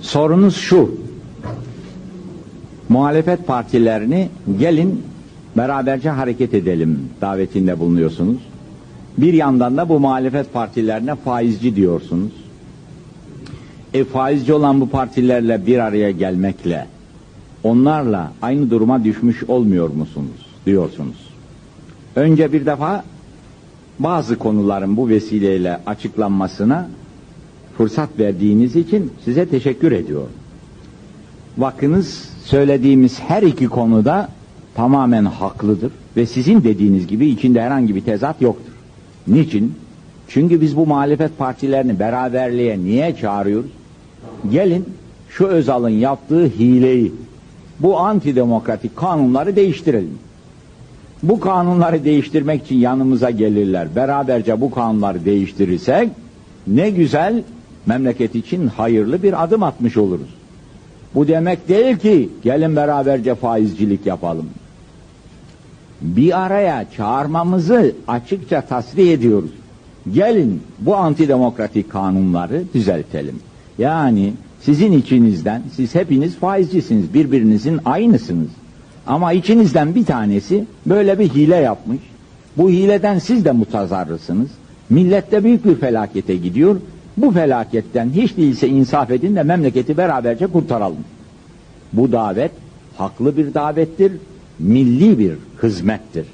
Sorunuz şu. Muhalefet partilerini gelin beraberce hareket edelim davetinde bulunuyorsunuz. Bir yandan da bu muhalefet partilerine faizci diyorsunuz. E faizci olan bu partilerle bir araya gelmekle onlarla aynı duruma düşmüş olmuyor musunuz diyorsunuz. Önce bir defa bazı konuların bu vesileyle açıklanmasına fırsat verdiğiniz için size teşekkür ediyorum. Bakınız söylediğimiz her iki konuda tamamen haklıdır ve sizin dediğiniz gibi içinde herhangi bir tezat yoktur. Niçin? Çünkü biz bu muhalefet partilerini beraberliğe niye çağırıyoruz? Gelin şu Özal'ın yaptığı hileyi, bu antidemokratik kanunları değiştirelim. Bu kanunları değiştirmek için yanımıza gelirler. Beraberce bu kanunları değiştirirsek ne güzel memleket için hayırlı bir adım atmış oluruz. Bu demek değil ki gelin beraberce faizcilik yapalım. Bir araya çağırmamızı açıkça tasrih ediyoruz. Gelin bu antidemokratik kanunları düzeltelim. Yani sizin içinizden, siz hepiniz faizcisiniz, birbirinizin aynısınız. Ama içinizden bir tanesi böyle bir hile yapmış. Bu hileden siz de mutazarrısınız. Millette büyük bir felakete gidiyor. Bu felaketten hiç değilse insaf edin de memleketi beraberce kurtaralım. Bu davet haklı bir davettir, milli bir hizmettir.